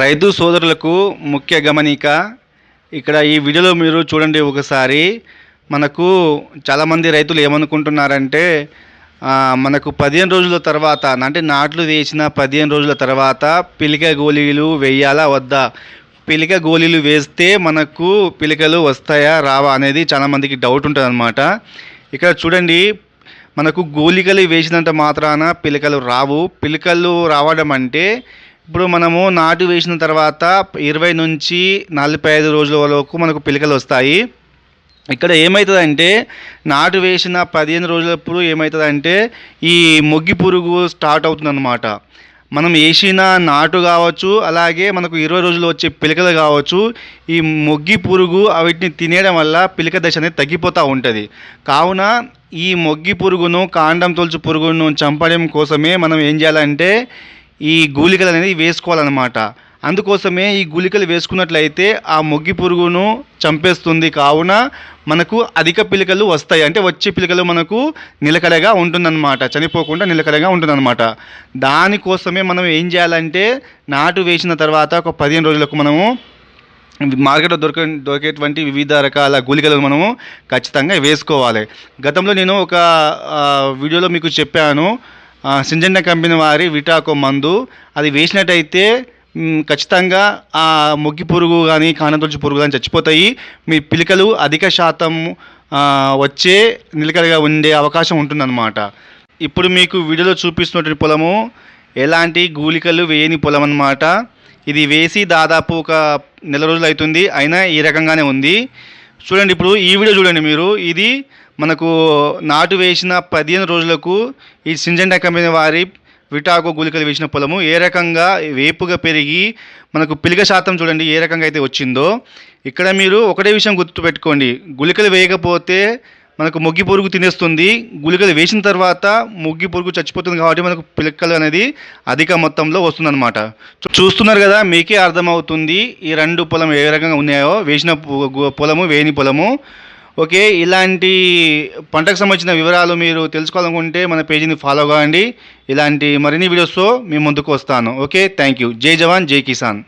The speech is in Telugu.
రైతు సోదరులకు ముఖ్య గమనిక ఇక్కడ ఈ వీడియోలో మీరు చూడండి ఒకసారి. మనకు చాలామంది రైతులు ఏమనుకుంటున్నారంటే మనకు పదిహేను రోజుల తర్వాత అంటే నాట్లు వేసిన పదిహేను రోజుల తర్వాత పిలిక గోళీలు వేయాలా వద్దా? పిలిక గోళీలు వేస్తే మనకు పిలికలు వస్తాయా రావా అనేది చాలామందికి డౌట్ ఉంటుంది అనమాట ఇక్కడ చూడండి మనకు గోళికలు వేసినంత మాత్రాన పిలకలు రావు. పిలకలు రావడం అంటే ఇప్పుడు మనము నాటు వేసిన తర్వాత ఇరవై నుంచి నలభై ఐదు రోజుల వరకు మనకు పిలకలు వస్తాయి. ఇక్కడ ఏమవుతుందంటే నాటు వేసిన పదిహేను రోజులప్పుడు ఏమవుతుందంటే ఈ మొగ్గి పురుగు స్టార్ట్ అవుతుందన్నమాట. మనం వేసిన నాటు కావచ్చు అలాగే మనకు ఇరవై రోజులు వచ్చే పిలకలు కావచ్చు ఈ మొగ్గి పురుగు వీటిని తినేయడం వల్ల పిలక దశ అనేది తగ్గిపోతూ ఉంటుంది. కావున ఈ మొగ్గి పురుగును కాండం తొలుచు పురుగును చంపడం కోసమే మనం ఏం చేయాలంటే ఈ గుళికలు అనేది వేసుకోవాలన్నమాట. అందుకోసమే ఈ గుళికలు వేసుకున్నట్లయితే ఆ మొగ్గి పురుగును చంపేస్తుంది. కావున మనకు అధిక పిలికలు వస్తాయి. అంటే వచ్చే పిలికలు మనకు నిలకడగా ఉంటుందన్నమాట. చనిపోకుండా నిలకడగా ఉంటుందన్నమాట. దానికోసమే మనం ఏం చేయాలంటే నాటు వేసిన తర్వాత ఒక పదిహేను రోజులకు మనము మార్కెట్లో దొరికే దొరికేటువంటి వివిధ రకాల గుళికలను మనము ఖచ్చితంగా వేసుకోవాలి. గతంలో నేను ఒక వీడియోలో మీకు చెప్పాను. సింజన్న కంపెనీ వారి విటాకో మందు అది వేసినట్టయితే ఖచ్చితంగా ఆ మొగ్గి పురుగు కానీ కానతొలచి పురుగు కానీ చచ్చిపోతాయి. మీ పిలికలు అధిక శాతం వచ్చే నిలకడగా ఉండే అవకాశం ఉంటుందన్నమాట. ఇప్పుడు మీకు వీడియోలో చూపిస్తున్నటువంటి పొలము ఎలాంటి గూలికలు వేయని పొలం అన్నమాట ఇది వేసి దాదాపు ఒక నెల రోజులు అవుతుంది అయినా ఈ రకంగానే ఉంది. చూడండి ఇప్పుడు ఈ వీడియో చూడండి మీరు. ఇది మనకు నాటు వేసిన పదిహేను రోజులకు ఈ సింజెండా కంపెనీ వారి విటాకో గుళికలు వేసిన పొలము ఏ రకంగా వేపుగా పెరిగి మనకు పిలిక శాతం చూడండి ఏ రకంగా అయితే వచ్చిందో. ఇక్కడ మీరు ఒకటే విషయం గుర్తుపెట్టుకోండి. గుళికలు వేయకపోతే మనకు మొగ్గి పురుగు తినేస్తుంది. గుళికలు వేసిన తర్వాత మొగ్గి పురుగు చచ్చిపోతుంది కాబట్టి మనకు పిలకలు అనేది అధిక మొత్తంలో వస్తుందన్నమాట. చూస్తున్నారు కదా మీకే అర్థమవుతుంది ఈ రెండు పొలం ఏ రకంగా ఉన్నాయో. వేసిన పొలము వేయని పొలము. ఓకే ఇలాంటి పంటకు సంబంధించిన వివరాలు మీరు తెలుసుకోవాలనుకుంటే మన పేజీని ఫాలో కావండి ఇలాంటి మరిన్ని వీడియోస్తో మీ ముందుకు వస్తాను. Okay thank you. Jai Jawan Jai Kisan.